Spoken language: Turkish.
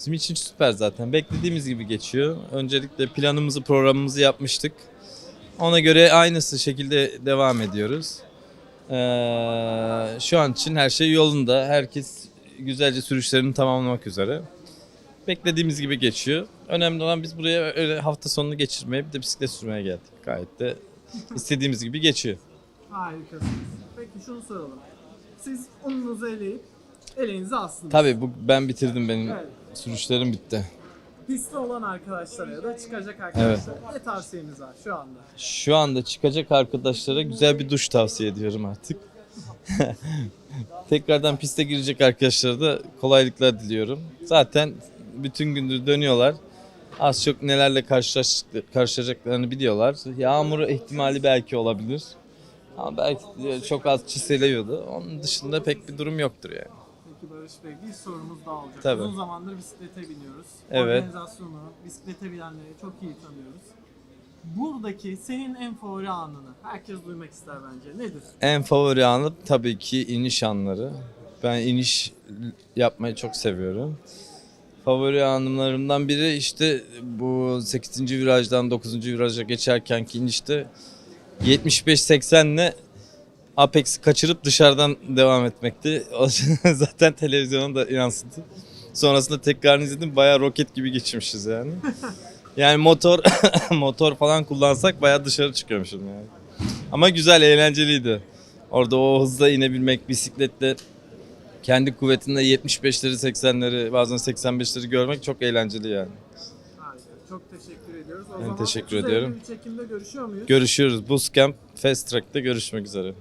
Bizim için süper zaten. Beklediğimiz gibi geçiyor. Öncelikle planımızı, programımızı yapmıştık. Ona göre aynısı şekilde devam ediyoruz. Ee, şu an için her şey yolunda. Herkes güzelce sürüşlerini tamamlamak üzere. Beklediğimiz gibi geçiyor. Önemli olan biz buraya öyle hafta sonunu geçirmeye bir de bisiklet sürmeye geldik. Gayet de istediğimiz gibi geçiyor. Harikasınız. Peki şunu soralım. Siz ununuzu eleyip eleğinizi astınız. Tabii bu ben bitirdim benim Evet. Sürüşlerim bitti. Pistte olan arkadaşlara ya da çıkacak arkadaşlara ne tavsiyeniz var şu anda? Şu anda çıkacak arkadaşlara güzel bir duş tavsiye ediyorum artık. Tekrardan piste girecek arkadaşlara da kolaylıklar diliyorum. Zaten bütün gündür dönüyorlar. Az çok nelerle karşılaş, karşılaşacaklarını biliyorlar. Yağmur ihtimali belki olabilir. Ama belki çok az çiseliyordu. Onun dışında pek bir durum yoktur yani. Peki Barış Bey bir sorumuz daha olacak. Tabii. Uzun zamandır bisiklete biniyoruz. Evet. Organizasyonu, bisiklete binenleri çok iyi tanıyoruz. Buradaki senin en favori anını herkes duymak ister bence. Nedir? En favori anım tabii ki iniş anları. Ben iniş yapmayı çok seviyorum. Favori anımlarımdan biri işte bu 8. virajdan 9. viraja geçerkenki inişte 75-80 ile Apex'i kaçırıp dışarıdan devam etmekti. Zaten televizyona da yansıdı. Sonrasında tekrarını izledim. Bayağı roket gibi geçmişiz yani. Yani motor motor falan kullansak bayağı dışarı çıkıyormuşum yani. Ama güzel, eğlenceliydi. Orada o hızla inebilmek, bisikletle kendi kuvvetinde 75'leri, 80'leri, bazen 85'leri görmek çok eğlenceli yani. Harika. Çok teşekkür ediyoruz. O Ben zaman teşekkür 30 ediyorum. Eylül çekimde görüşüyor muyuz? Görüşüyoruz. Bootcamp Fast Track'te görüşmek üzere.